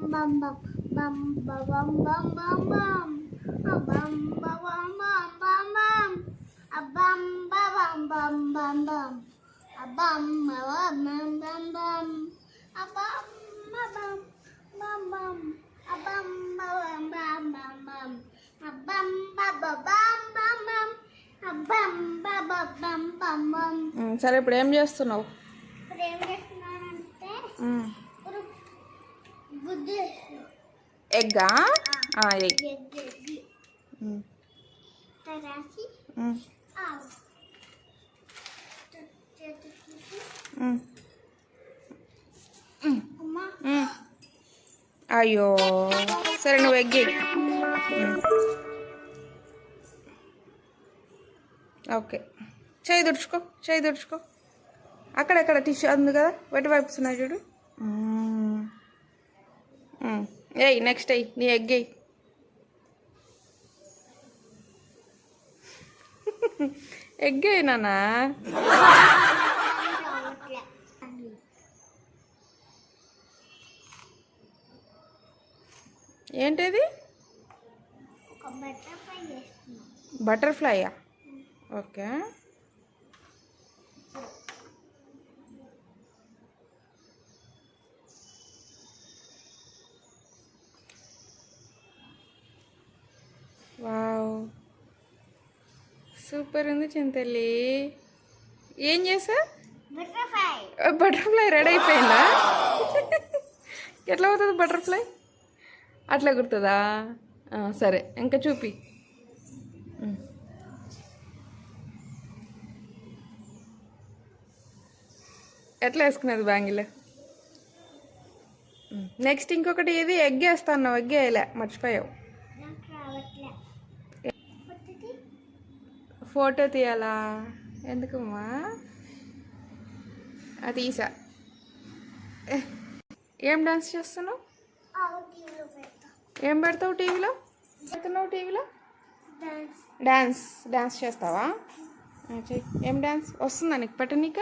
bum bum bum bum bum bum bum bum a bum bum bum bum bum bum a bum bum bum bum bum a bum bum bum bum bum a bum bum bum bum a bum bum bum bum bum a bum bum bum bum bum a bum bum bum bum bum ఉమ్, సరే ఇప్పుడు ఏం చేస్తున్నావు ఇప్పుడు ఏం చేస్తున్నానంటే ఉమ్, ఇప్పుడు గుడ్డు ఎగ్గా? Egg. అయ్యో. సరే నువ్వు ఎగ్గి ఓకే. చేయి దుడుచుకో చేయి దుడుచుకో అక్కడక్కడ టిష్యూ అంది కదా? వెటి వైపుస్తున్నాయి చూడు. ఏయ్ నెక్స్ట్ ఎయ్ నీ ఎగ్ ఎయ్ ఎగ్ అయినానా ఏంటిది? బటర్ఫ్లైయా ఓకే. వావ్. సూపర్ ఉంది చింతల్లి. ఏం చేసా? బటర్ఫ్లై. రెడీ అయిపోయిందా? ఎట్లా అవుతుంది బటర్ఫ్లై? అట్లా ఆ, సరే ఇంకా చూపి. ఎట్లా వేసుకునేది బ్యాంగిల్? నెక్స్ట్ ఇంకొకటి ఏది? ఎగ్ వేస్తాను ఎగ్ వేయలే మర్చిపోయావు. ఫోటో తీయాలా? ఎందుకమ్మా? అది తీసా. ఏ, డాన్స్ చేస్తున్నావు? ఏం పెడతావు టీవీలో? పెడుతున్నావు టీవీలో? డాన్స్. డాన్స్ చేస్తావా? ఏం డాన్స్? వస్తుందా నీకు? పెట్టనీక?